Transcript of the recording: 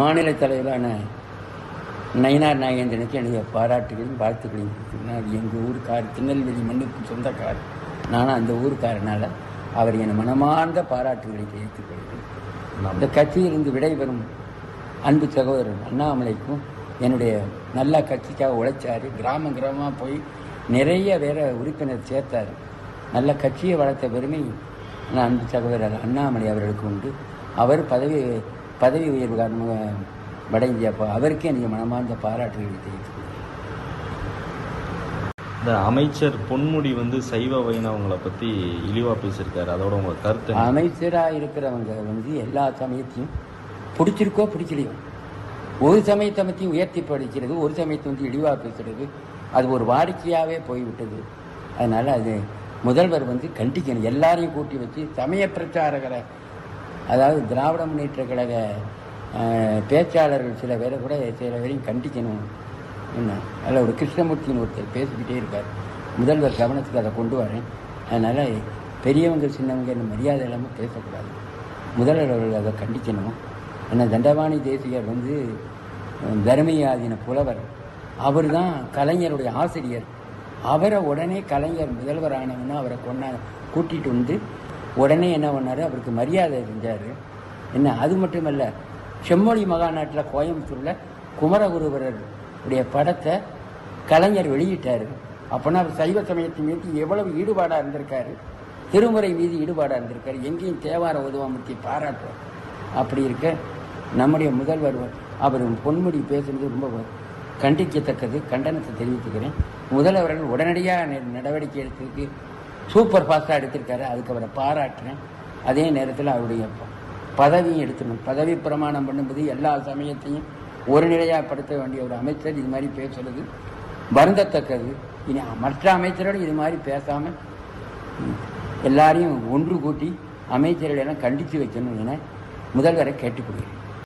மாநில தலைவரான நயினார் நாகேந்திரனுக்கு என்னுடைய பாராட்டுகளையும் வாழ்த்துக்களையும் கொடுத்துருக்கேன் எங்கள் ஊருக்கார் திருநெல்வேலி மண்ணுக்கு சொந்தக்கார் நானும் அந்த ஊருக்காரனால் அவர் என் மனமார்ந்த பாராட்டுகளை தெரிவித்துக் கொள்கிறேன். இந்த கட்சியிலிருந்து விடைபெறும் அன்பு சகோதரர் அண்ணாமலைக்கும் என்னுடைய நல்ல கட்சிக்காக உழைச்சாரு. கிராம கிராமமாக போய் நிறைய வேற உறுப்பினர் சேர்த்தார். நல்ல கட்சியை வளர்த்த பெருமை நான் அன்பு சகோதரர் அண்ணாமலை அவர்களுக்கு உண்டு. அவர் பதவி பதவி உயர்வு காரணமாக வட இந்தியாப்போ அவருக்கே எனக்கு மனமார்ந்த பாராட்டுகளை தெரிவித்துக் கொள்கிறேன். இந்த அமைச்சர் பொன்முடி வந்து சைவ வைணவங்களை பற்றி இழிவாக பேசியிருக்காரு அதோட உங்க கருத்து? அமைச்சராக இருக்கிறவங்க வந்து எல்லா சமயத்தையும் பிடிச்சிருக்கோ பிடிக்கலையோ ஒரு சமயத்தை பற்றியும் உயர்த்தி படிக்கிறது ஒரு சமயத்தை வந்து இழிவாக பேசுறது அது ஒரு வாடிக்கையாகவே போய்விட்டது அதனால் அது முதல்வர் வந்து கண்டிக்கணும் எல்லாரையும் கூட்டி வச்சு சமய பிரச்சாரகரை அதாவது திராவிட முன்னேற்ற கழக பேச்சாளர்கள் சில பேரை கூட சில பேரையும் கண்டிக்கணும். என்ன? அதில் ஒரு கிருஷ்ணமூர்த்தின்னு ஒருத்தர் பேசிக்கிட்டே இருக்கார். முதல்வர் கவனத்துக்கு அதை கொண்டு வரேன். அதனால் பெரியவங்க சின்னவங்க இந்த மரியாதை இல்லாமல் பேசக்கூடாது. முதல்வர் அவர்கள் அதை கண்டிக்கணும். ஏன்னா தண்டவாணி தேசிகர் வந்து அஹ், தர்மயாதின புலவர். அவர் தான் கலைஞருடைய ஆசிரியர். அவரை உடனே கலைஞர் முதல்வர் ஆனவன்னா அவரை கொண்டா கூட்டிகிட்டு வந்து உடனே என்ன பண்ணார்? அவருக்கு மரியாதை செஞ்சார். என்ன அது மட்டுமல்ல செம்மொழி மகாநாட்டில் கோயம்புத்தூரில் குமரகுருபரர் உடைய படத்தை கலைஞர் வெளியிட்டார். அப்போனா அவர் சைவ சமயத்தின் மீது எவ்வளவு ஈடுபாடாக இருந்திருக்காரு? திருமுறை மீது ஈடுபாடாக இருந்திருக்காரு. எங்கேயும் தேவார உதவாமத்தை பாராட்டுவார் அப்படி இருக்க நம்முடைய முதல்வர் அவர் பொன்முடி பேசுனது ரொம்ப கண்டிக்கத்தக்கது கண்டனத்தை தெரிவித்துக்கிறேன். முதல்வர்கள் உடனடியாக நடவடிக்கை எடுத்ததுக்கு சூப்பர் ஃபாஸ்ட்டாக எடுத்திருக்காரு. அதுக்கு அவரை பாராட்டுறேன். அதே நேரத்தில் அவருடைய பதவியும் எடுத்துடணும் பதவி பிரமாணம் பண்ணும்போது எல்லா சமயத்தையும் ஒரு நிலையாப்படுத்த வேண்டிய ஒரு அமைச்சர் இது மாதிரி பேசுறது வருந்தத்தக்கது. இனி மற்ற அமைச்சரோடு இது மாதிரி பேசாமல் எல்லாரையும் ஒன்று கூட்டி அமைச்சர்களெல்லாம் கண்டித்து வைக்கணும் என முதல்வரை கேட்டுக்கொள்கிறேன்.